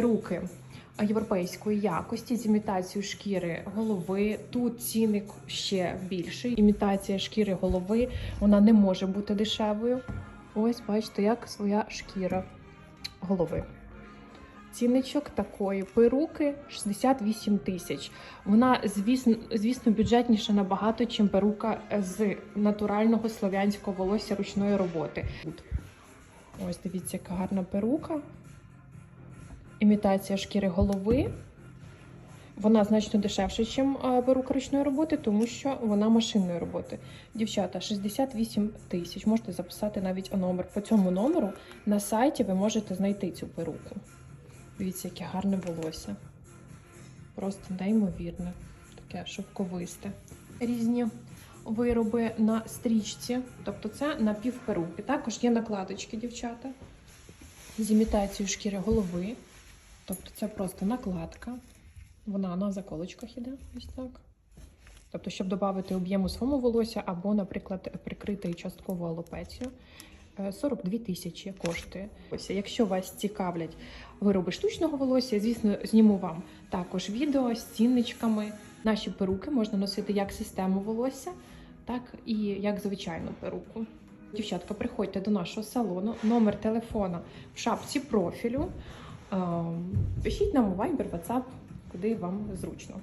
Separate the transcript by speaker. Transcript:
Speaker 1: Руки європейської якості з імітацією шкіри голови. Тут цінник ще більший. Імітація шкіри голови вона не може бути дешевою. Ось бачите, як своя шкіра голови. Цінничок такої перуки 68 тисяч. Вона, звісно, звісно, бюджетніша набагато, ніж перука з натурального слов'янського волосся ручної роботи. Ось дивіться, яка гарна перука. Імітація шкіри голови. Вона значно дешевша, ніж перука ручної роботи, тому що вона машинної роботи. Дівчата, 68 тисяч. Можете записати навіть номер. По цьому номеру на сайті ви можете знайти цю перуку. Дивіться, яке гарне волосся. Просто неймовірне. Таке шовковисте. Різні вироби на стрічці, тобто це напівперуки. Також є накладочки, дівчата, з імітацією шкіри голови. Тобто це просто накладка. Вона на заколочках іде, ось так. Тобто, щоб додати об'єму своєму волосся, або, наприклад, прикрити часткову алопецію. Е, 42 тисячі коштує. Ось, якщо вас цікавлять вироби штучного волосся, звісно, зніму вам також відео з цінничками. Наші перуки можна носити як систему волосся, так і як звичайну перуку. Дівчатка, приходьте до нашого салону. Номер телефона в шапці профілю. Ем, Пишіть нам у Viber, WhatsApp, куди вам зручно.